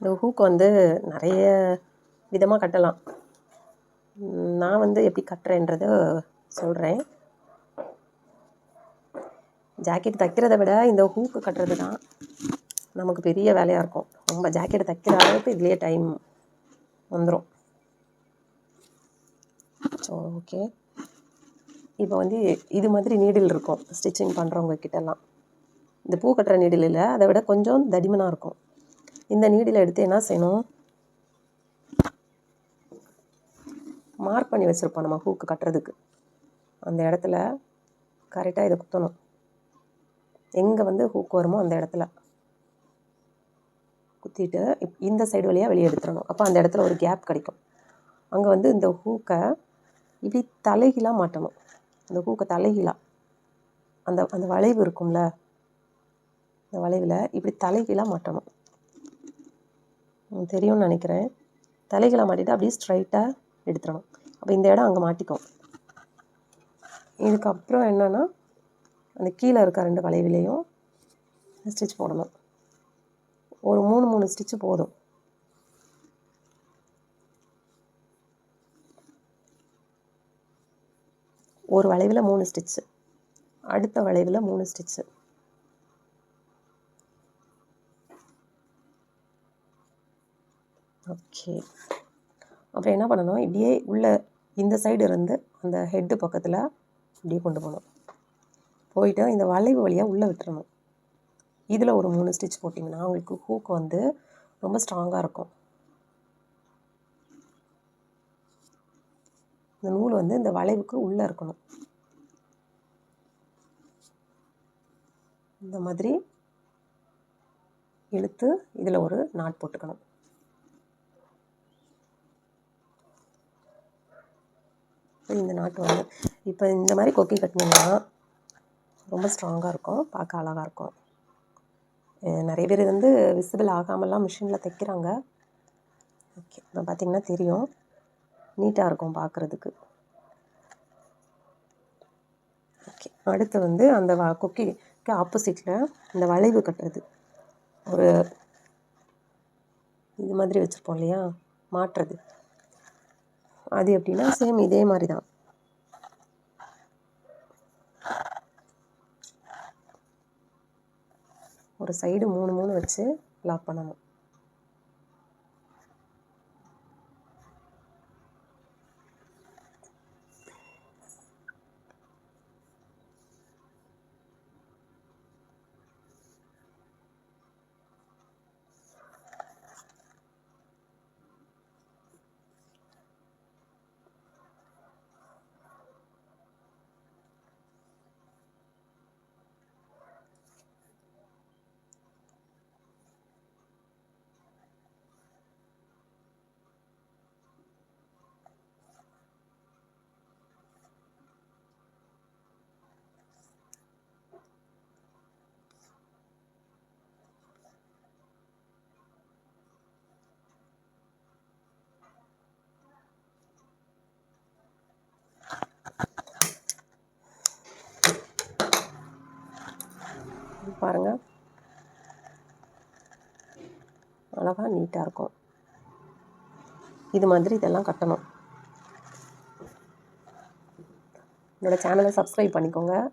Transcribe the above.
இந்த ஹூக் வந்து நிறைய விதமாக கட்டலாம். நான் வந்து எப்படி கட்டுறேன்றத சொல்கிறேன் ஜாக்கெட் தைக்கிறத விட இந்த ஹூக்கு கட்டுறது தான் நமக்கு பெரிய வேலையாக இருக்கும். ரொம்ப ஜாக்கெட் தைக்கிற அளவுக்கு இதுலேயே டைம் வந்துடும் ஸோ ஓகே இப்போ வந்து இது மாதிரி நீடில் இருக்கும். ஸ்டிச்சிங் பண்ணுறவங்க கிட்டலாம். இந்த பூ கட்டுற நீடில் இல்லை அதை விட கொஞ்சம் தடிமனாக இருக்கும். இந்த நீடில் எடுத்து என்ன செய்யணும்? மார்க் பண்ணி வச்சுருப்போம் நம்ம ஹூக்கு கட்டுறதுக்கு. அந்த இடத்துல கரெக்டாக இதை குத்தணும். எங்கே வந்து ஹூக் வருமோ அந்த இடத்துல. குத்திட்டு இப் இந்த சைடு வழியாக வெளியே எடுத்துடணும். அப்போ அந்த இடத்துல ஒரு கேப் கிடைக்கும். அங்கே வந்து இந்த ஹூக்கை இப்படி தலைகீழாக மாட்டணும். அந்த ஹூக்கை தலைகீழாக அந்த அந்த வளைவு இருக்கும்ல? அந்த வளைவில் இப்படி தலைகீழாக மாட்டணும். தெரியும்னு நினைக்கிறேன். தலைகளை மாட்டிட்டு அப்படியே ஸ்ட்ரைட்டாக எடுத்துடணும். அப்போ இந்த இடம் அங்கே மாட்டிக்கும். இதுக்கப்புறம் என்னென்னா அந்த கீழே இருக்க ரெண்டு வளைவிலையும் ஸ்டிச் போடணும். ஒரு மூணு மூணு ஸ்டிச்சு போதும். ஒரு வளைவில் மூணு ஸ்டிச்சு அடுத்த வளைவில் மூணு ஸ்டிச்சு ஓகே அப்புறம் என்ன பண்ணணும்? இப்படியே உள்ள இந்த சைடு இருந்து அந்த ஹெட்டு பக்கத்தில் இப்படியே கொண்டு போகணும். போயிட்டு இந்த வளைவு வழியாக உள்ளே விட்டுறணும். இதில் ஒரு மூணு ஸ்டிச் போட்டிங்கன்னா உங்களுக்கு ஹூக் வந்து ரொம்ப ஸ்ட்ராங்காக இருக்கும். இந்த நூல் வந்து இந்த வளைவுக்கு உள்ளே இருக்கணும். இந்த மாதிரி இழுத்து இதில் ஒரு நாட் போட்டுக்கணும். இந்த நாட்டு வந்து இப்போ இந்த மாதிரி கொக்கி கட்டினீங்கன்னா ரொம்ப ஸ்ட்ராங்காக இருக்கும் பார்க்க அழகாக இருக்கும். நிறைய பேர் வந்து விசிபிள் ஆகாமலாம் மிஷினில் தைக்கிறாங்க. ஓகே இப்போ பார்த்திங்கன்னா தெரியும். நீட்டாக இருக்கும் பார்க்குறதுக்கு ஓகே அடுத்து வந்து அந்த வ கொக்கிக்கு ஆப்போசிட்டில் இந்த வளைவு கட்டுறது. ஒரு இது மாதிரி வச்சுருப்போம் இல்லையா? மாட்டுறது. அது எப்படின்னா சேம் இதே மாதிரி தான் ஒரு சைடு மூணு மூணு வச்சு லாக் பண்ணணும். பாருங்கள் அழகாக நீட்டாக இருக்கும். இது மாதிரி இதெல்லாம் கட்டணும். என்னோடய சேனலை சப்ஸ்கிரைப் பண்ணிக்கோங்க.